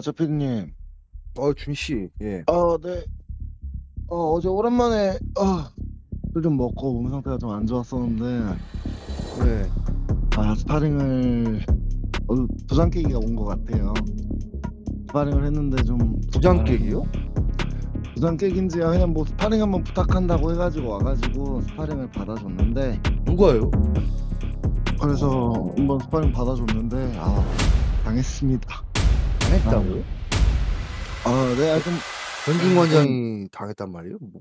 짜피디님. 어, 준희 씨. 예. 아, 네. 어, 어제 오랜만에, 아, 술 좀 먹고 몸 상태가 좀 안 좋았었는데, 네. 아, 스파링을, 어, 부장 깨기가 온 것 같아요. 스파링을 했는데 좀. 부장 깨기요? 부장 깨기인지야 그냥 뭐 스파링 한번 부탁한다고 해가지고 와가지고 스파링을 받아줬는데, 누가요? 그래서 한번 스파링 받아줬는데, 아, 당했습니다. 당했다고요? 아, 네, 좀, 전진 원장이 당했단 말이에요? 뭐,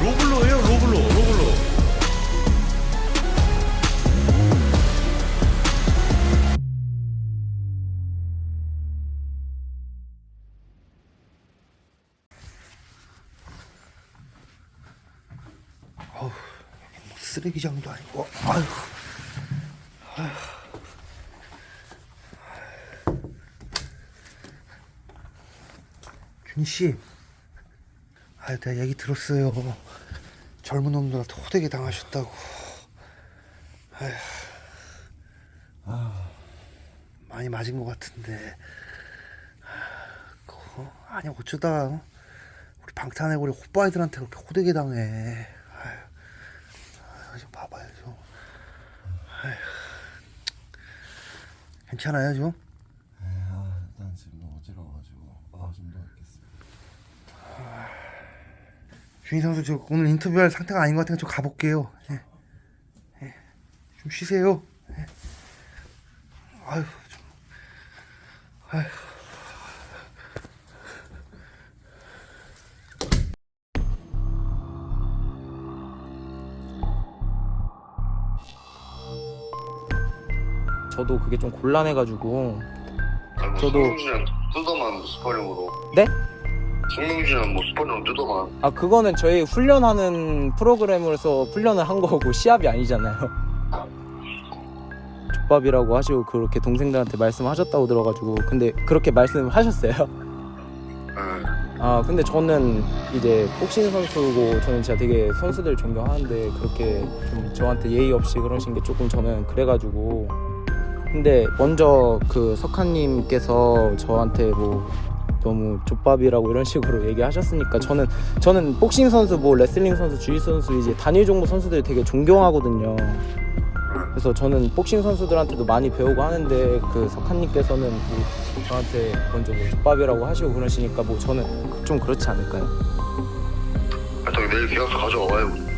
로블로예요 로블로 로블로 뭐 쓰레기장도 아니고. 아휴. 준희 씨. 아, 내가 얘기 들었어요. 젊은 놈들한테 호되게 당하셨다고. 아휴. 아, 많이 맞은 것 같은데. 아, 그거 아니 어쩌다 어? 우리 방탄해고리 호빠이들한테 그렇게 호되게 당해. 아휴. 아, 좀 봐봐요 좀. 아휴. 괜찮아요 좀? 아, 일단 지금 너무 어지러워가지고, 아, 좀 누워있겠습니다. 준희 선수 저 오늘 인터뷰할 상태가 아닌 것 같으니까 좀 가볼게요. 예. 예. 좀 쉬세요. 예. 아휴 좀. 아휴. 저도 그게 좀 곤란해가지고 아니, 뭐 저도- 뜯어만 스파링으로 네? 성명진이랑 뭐 스파링으로 뜯어만. 아 그거는 저희 훈련하는 프로그램으로서 훈련을 한 거고 시합이 아니잖아요. 족밥이라고 하시고 그렇게 동생들한테 말씀하셨다고 들어가지고 근데 그렇게 말씀하셨어요. 예. 아 근데 저는 이제 복싱 선수고 저는 진짜 되게 선수들 존경하는데 그렇게 좀 저한테 예의 없이 그러신 게 조금 저는 그래가지고. 근데 먼저 그 석한님께서 저한테 뭐 너무 족밥이라고 이런 식으로 얘기하셨으니까 저는 저는 복싱 선수 뭐 레슬링 선수 주짓수 선수 이제 단일 종목 선수들 되게 존경하거든요. 그래서 저는 복싱 선수들한테도 많이 배우고 하는데 그 석한님께서는 뭐 저한테 먼저 뭐 족밥이라고 하시고 그러시니까 뭐 저는 좀 그렇지 않을까요? 하여튼 내일 계약서 가져와봐요 우리.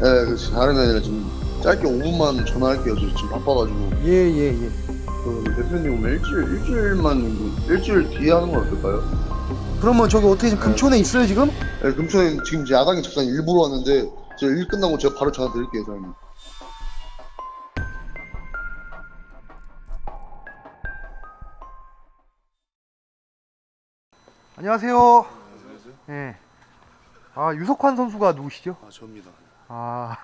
네, 그렇지. 다른 애들 지금 짧게 5분만 전화할게요. 저 지금 바빠가지고. 예, 예, 예. 그 대표님 오면 일주일, 일주일만 일주일 뒤에 하는 건 어떨까요? 그러면 저기 어떻게 지금 금촌에 있어요 지금? 네, 금천에 지금 이제 야당에 접산 일부러 왔는데, 저 일 끝나고 제가 바로 전화 드릴게요, 사장님. 안녕하세요. 예. 아 유석환 선수가 누구시죠? 아 저입니다 아,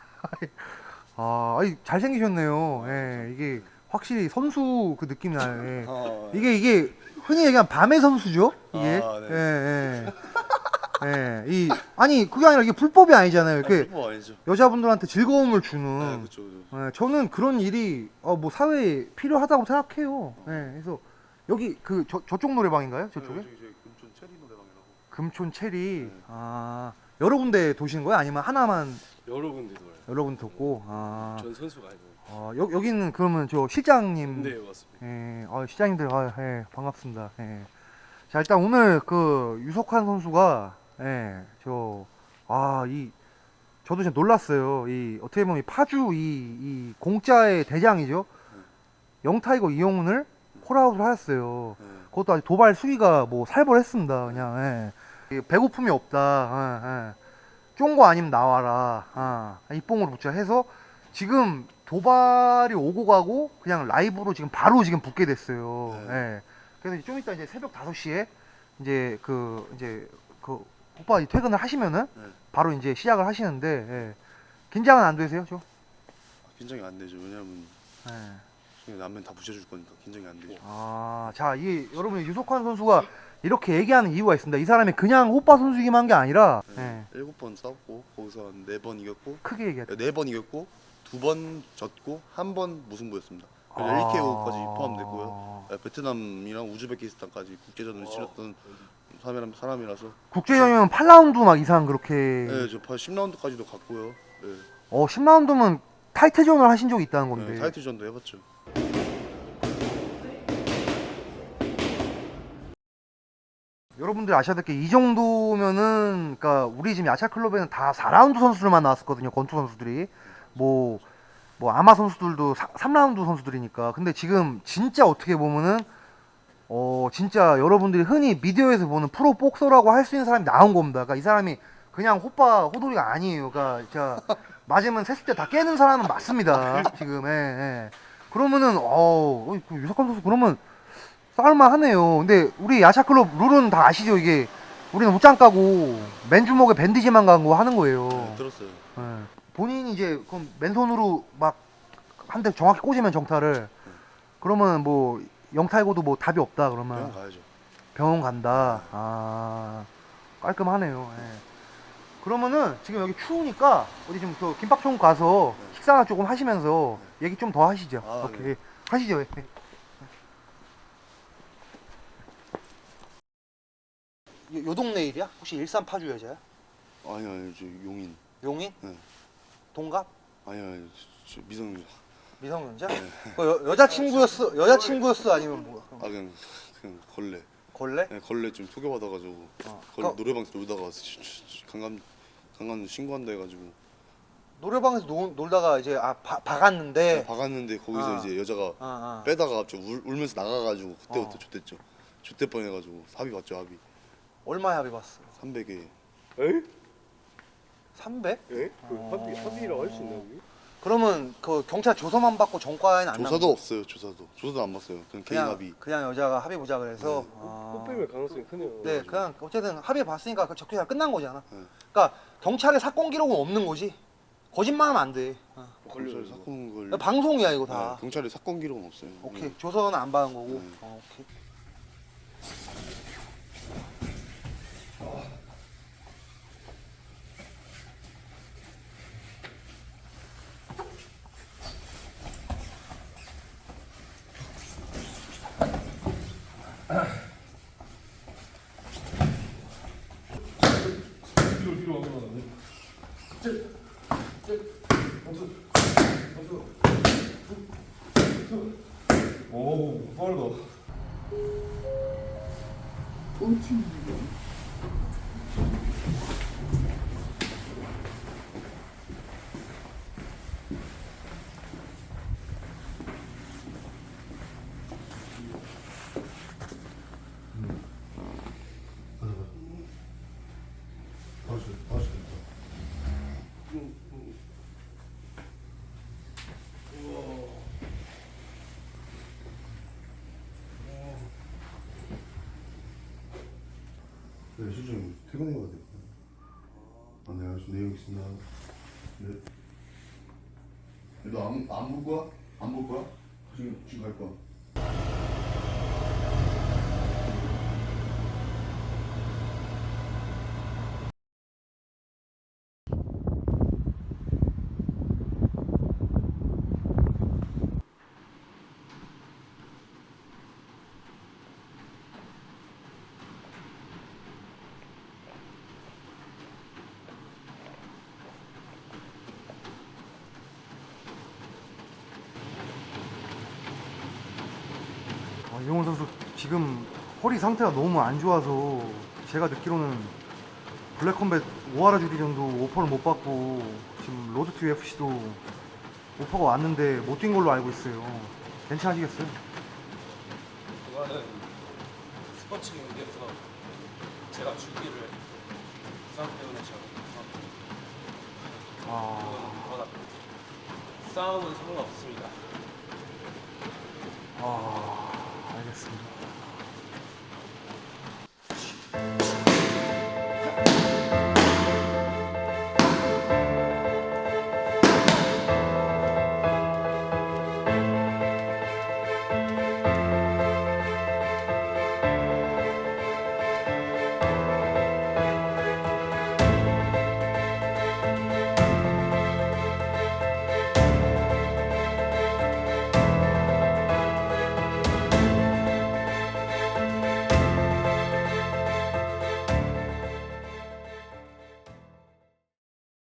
아, 아이, 잘생기셨네요. 예, 이게 확실히 선수 그 느낌이 나요. 예. 아, 이게 이게 흔히 얘기하는 밤의 선수죠. 이게. 아, 네. 예, 예. 예, 이 아니 그게 아니라 이게 불법이 아니잖아요. 이렇게 뭐 아니죠 여자분들한테 즐거움을 주는. 네 그쵸 그쵸 예, 저는 그런 일이 어, 뭐 사회에 필요하다고 생각해요. 예, 그래서 여기 그 저, 저쪽 노래방인가요? 저쪽에? 저기 저기 금촌 체리 노래방이라고 금촌 체리. 네. 아 여러 군데 도시는 거예요? 아니면 하나만 여러 군데 돌아요 여러 군데 돕고? 아, 전 선수가 아니고 어, 여, 여기는 그러면 저 실장님. 네 맞습니다 예, 아, 시장님들, 아, 예, 반갑습니다. 예. 자, 일단 오늘 그 유석환 선수가, 예, 저, 아, 이, 저도 진짜 놀랐어요. 이 어떻게 보면 이 파주 이, 이 공짜의 대장이죠. 영타이거 이용훈을 콜아웃을 하였어요. 네. 그것도 아직 도발 수위가 뭐 살벌했습니다. 그냥 예. 이 배고픔이 없다. 예, 예. 쫑거 아니면 나와라. 아, 입봉으로 붙자 해서 지금 도발이 오고 가고 그냥 라이브로 지금 바로 지금 붙게 됐어요. 네. 예. 그래서 좀 이따 이제 새벽 5시에 이제 그 이제 그 오빠 퇴근을 하시면은 네. 바로 이제 시작을 하시는데 예. 긴장은 안 되세요, 저? 긴장이 안 되죠. 왜냐면 예. 그냥 남면 다 부셔줄 거니까 긴장이 안 되죠. 아, 자, 이 여러분 유석환 선수가 이렇게 얘기하는 이유가 있습니다. 이 사람이 그냥 호빠 선수이기만 한 게 아니라 예, 네. 일곱 번 싸웠고 거기서 한네번 이겼고 크게 얘기했다. 네번 이겼고 두 번 졌고 한 번 무승부였습니다. 그래서 아. 1KO까지 포함됐고요. 네, 베트남이랑 우즈베키스탄까지 국제전을 치렀던 사람, 사람이라서 국제전이면 8라운드 막 이상 그렇게 네, 저 10라운드까지도 갔고요. 네, 어, 10라운드면 타이틀전을 하신 적이 있다는 건데. 네, 타이틀전도 해봤죠. 여러분들 아셔야 될 게 이 정도면은 그러니까 우리 지금 야차 클럽에는 다 4라운드 선수들만 나왔었거든요. 권투 선수들이. 뭐 뭐 아마 선수들도 3, 라운드 선수들이니까. 근데 지금 진짜 어떻게 보면은 어 진짜 여러분들이 흔히 미디어에서 보는 프로 복서라고 할 수 있는 사람이 나온 겁니다. 그러니까 이 사람이 그냥 호빠 호돌이가 아니에요. 그러니까 진짜 맞으면 셋을 때 다 깨는 사람은 맞습니다. 지금 예, 예. 그러면은 어 유석환 선수 그러면 싸울만 하네요. 근데 우리 야샤클럽 룰은 다 아시죠? 이게 우리는 옷장 까고 맨주먹에 밴디지만 간 거 하는 거예요. 네, 들었어요. 예. 본인이 이제 그럼 맨손으로 막 한 대 정확히 꽂으면 정타를 그러면 뭐 영탈고도 뭐 답이 없다 병원 그러면 가야죠. 병원 간다. 아 깔끔하네요. 예. 그러면은 지금 여기 추우니까 어디 좀그 김밥촌 가서 식사나 조금 하시면서 얘기 좀 더 하시죠. 아, 오케이 네. 하시죠. 예. 요, 요 동네 일이야? 혹시 일산 파주 여자야? 아니 아니 저 용인. 용인? 네. 동갑? 아니 아니 저 미성년. 미성년자? 그 여, 여자친구였어? 여자친구였어? 아니면 뭐야? 아 그냥 그냥 걸레. 걸래? 네, 걸레 좀 소개받아가지고 어. 걸레 그 노래방에서 놀다가 시- 시- 강간 강간 신고한다 해가지고 노래방에서 노, 놀다가 이제 아 바, 박았는데 박았는데 거기서 아. 이제 여자가 아, 아. 빼다가 갑자기 울, 울면서 나가가지고 그때부터 어. 좆됐죠. 좆될 뻔해가지고 합의 봤죠 합의. 얼마에 합의 봤어? 300에 300? 예? 그 어. 합의 합의라고 할 수 있나 그게? 그러면 그 경찰 조서만 받고 정과에는 안 조사도 남는 없어요 조사도 조사도 안 봤어요. 그냥 개인 합의. 그냥 여자가 합의 보자 그래서 네. 아. 꽃 가능성이 크네요. 네 그냥 어쨌든 합의 봤으니까 그 적폐가 끝난 거잖아. 네. 그러니까 경찰에 사건 기록은 없는 거지. 거짓말하면 안 돼. 어. 경찰 사건 걸. 방송이야 이거 네, 다. 경찰에 사건 기록은 없어요. 오케이 네. 조서는 안 받은 거고. 네. 어, 오케이. 오 빠르다. 네, 실장님 퇴근해 가야 돼요. 아, 네, 알겠습니다. 네, 여기 있습니다. 네. 너안안볼 거야? 안 볼 거야? 지금 지금 갈 거야. 지금 허리 상태가 너무 안 좋아서 제가 듣기로는 블랙컴뱃 오하라 주기전도 오퍼를 못 받고 지금 로드 투 UFC도 오퍼가 왔는데 못 뛴 걸로 알고 있어요. 괜찮으시겠어요? 그거는 스포츠 경기에서 제가 주기를 부상 때문에 제가 아, 그거는 싸움은 상관없습니다. 아, 알겠습니다.